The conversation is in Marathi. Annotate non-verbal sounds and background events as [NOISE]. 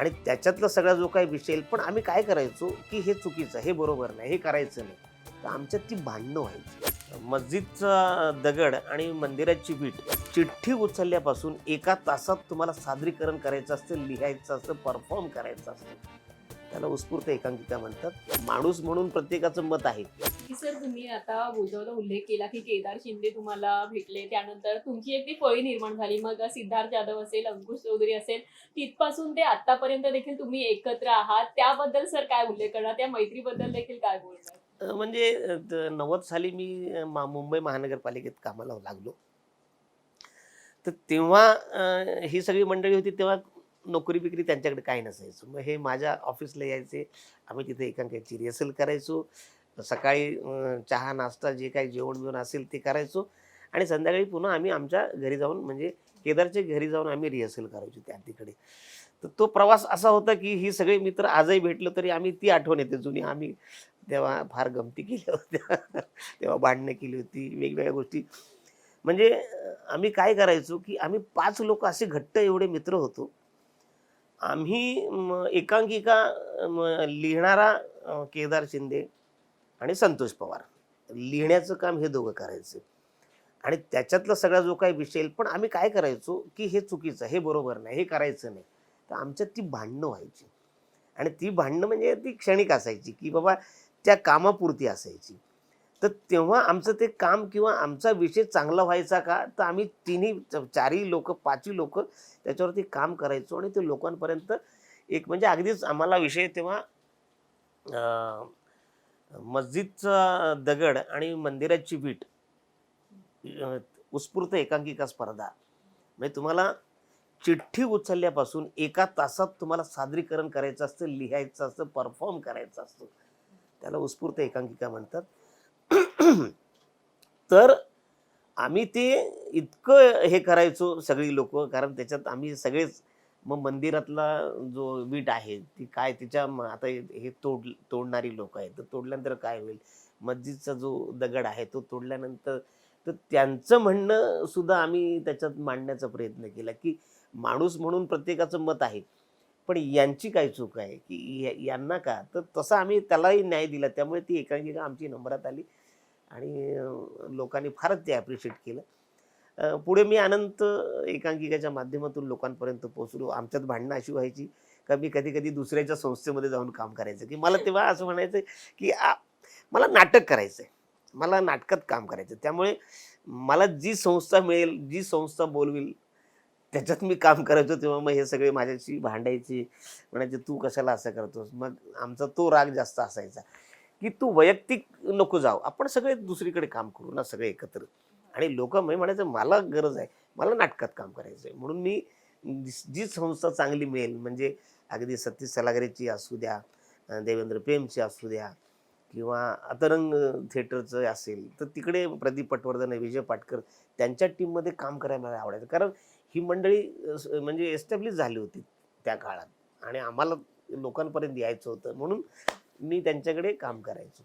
आणि त्याच्यातला सगळा जो काही विषय पण आम्ही काय करायचो की हे चुकीचं हे बरोबर नाही हे करायचं नाही. तर आमच्यात ती भांडणं व्हायची. मस्जिदचा दगड आणि मंदिराची वीट चिठ्ठी उचलल्यापासून एका तासात तुम्हाला सादरीकरण करायचं असतं लिहायचं असतं परफॉर्म करायचं असतं त्याला उत्स्फूर्त एकांकिका म्हणतात. माणूस म्हणून प्रत्येकाचं मत आहे. की सर तुम्ही आता बोलताना उल्लेख केला की केदार शिंदे तुम्हाला भेटले त्यानंतर तुमची एक ती फळी निर्माण झाली मग सिद्धार्थ जाधव असेल अंकुश चौधरी असेल तिथपासून ते आतापर्यंत देखील तुम्ही एकत्र आहात. त्याबद्दल सर काय उल्लेख करणार? त्या मैत्रीबद्दल देखील काय बोलणार? म्हणजे नव्वद साली मी मुंबई महानगरपालिकेत कामाला लागलो. तर तेव्हा ही सगळी मंडळी होती तेव्हा नोकरी बिकरी त्यांच्याकडे काही नसायचं. मग हे माझ्या ऑफिसला यायचे. आम्ही तिथे एकांकाची रिहर्सल करायचो. सकाळी चहा नाश्ता जे काही जेवण बिवण असेल ते करायचो. आणि संध्याकाळी पुन्हा आम्ही आमच्या घरी जाऊन म्हणजे केदारच्या घरी जाऊन आम्ही रिहर्सल करायचो त्या तिकडे. तर तो प्रवास असा होता की ही सगळे मित्र आजही भेटलो तरी आम्ही ती आठवण येते जुनी. आम्ही तेव्हा फार गमती केल्या होत्या. तेव्हा भांडणं केली होती वेगवेगळ्या गोष्टी. म्हणजे आम्ही काय करायचो की आम्ही पाच लोक असे घट्ट एवढे मित्र होतो. आम्ही एकांकिका लिहिणारा केदार शिंदे आणि संतोष पवार. लिहिण्याचं काम हे दोघं करायचे. आणि त्याच्यातला सगळा जो काही विषय पण आम्ही काय करायचो की हे चुकीचं हे बरोबर नाही हे करायचं नाही. तर आमच्यात ती भांडणं व्हायची. आणि ती भांडणं म्हणजे ती क्षणिक असायची की बाबा त्या कामापुरती असायची. तर तेव्हा आमचं ते काम किंवा आमचा विषय चांगला व्हायचा का? तर आम्ही तिन्ही च- चारही लोक पाचही लोक त्याच्यावरती काम करायचो आणि ते लोकांपर्यंत एक म्हणजे अगदीच आम्हाला विषय तेव्हा मस्जिदचा दगड आणि मंदिराची वीट उत्स्फूर्त एकांकिका स्पर्धा. म्हणजे तुम्हाला चिठ्ठी उचलल्यापासून एका तासात तुम्हाला सादरीकरण करायचं असतं लिहायचं असतं परफॉर्म करायचं असतं. त्याला उत्स्फूर्त एकांकिका म्हणतात. [CLEARS THROAT] तर आम्ही ते इतकं हे करायचो सगळी लोक कारण त्याच्यात आम्ही सगळेच मग मंदिरातला जो वीट आहे ती काय तिच्या म- आता हे हे तोड तोडणारी लोक आहेत. तर तोडल्यानंतर काय होईल? मस्जिदचा जो दगड आहे तो तोडल्यानंतर तर त्यांचं म्हणणं सुद्धा आम्ही त्याच्यात मांडण्याचा प्रयत्न केला की माणूस म्हणून प्रत्येकाचं मत आहे. पण यांची काय चूक आहे की या- यांना का? तर तसं आम्ही त्यालाही न्याय दिला. त्यामुळे ती एकांकिका आमची नंबरात आली आणि अं, लोकांनी फारच ते ॲप्रिशिएट केलं. पुढे मी अनंत एकांकिकाच्या माध्यमातून लोकांपर्यंत पोहोचलो. आमच्यात भांडणं अशी व्हायची का मी कधी कधी दुसऱ्याच्या संस्थेमध्ये जाऊन काम करायचं. की मला तेव्हा असं म्हणायचं की आ, मला नाटक करायचं आहे मला नाटकात काम करायचं आहे. त्यामुळे मला जी संस्था मिळेल जी संस्था बोलवेल त्याच्यात मी काम करायचो तेव्हा मग हे सगळे माझ्याशी भांडायचे. म्हणायचे तू कशाला असं करतोस? मग आमचा तो राग जास्त असायचा. की तू वैयक्तिक नको जाऊ. आपण सगळे दुसरीकडे काम करू ना सगळे एकत्र. आणि लोक म्हणजे म्हणायचं मला गरज आहे मला नाटकात काम करायचं आहे. म्हणून मी जी संस्था चांगली मिळेल म्हणजे अगदी सतीश सलागरेची असू द्या देवेंद्र प्रेमची असू द्या किंवा अतरंग थिएटरचं असेल तर तिकडे प्रदीप पटवर्धन विजय पाटकर त्यांच्या टीममध्ये काम करायला मला आवडायचं. कारण ही मंडळी म्हणजे एस्टॅब्लिश झाली होती त्या काळात आणि आम्हाला लोकांपर्यंत यायचं होतं म्हणून मी त्यांच्याकडे काम करायचो.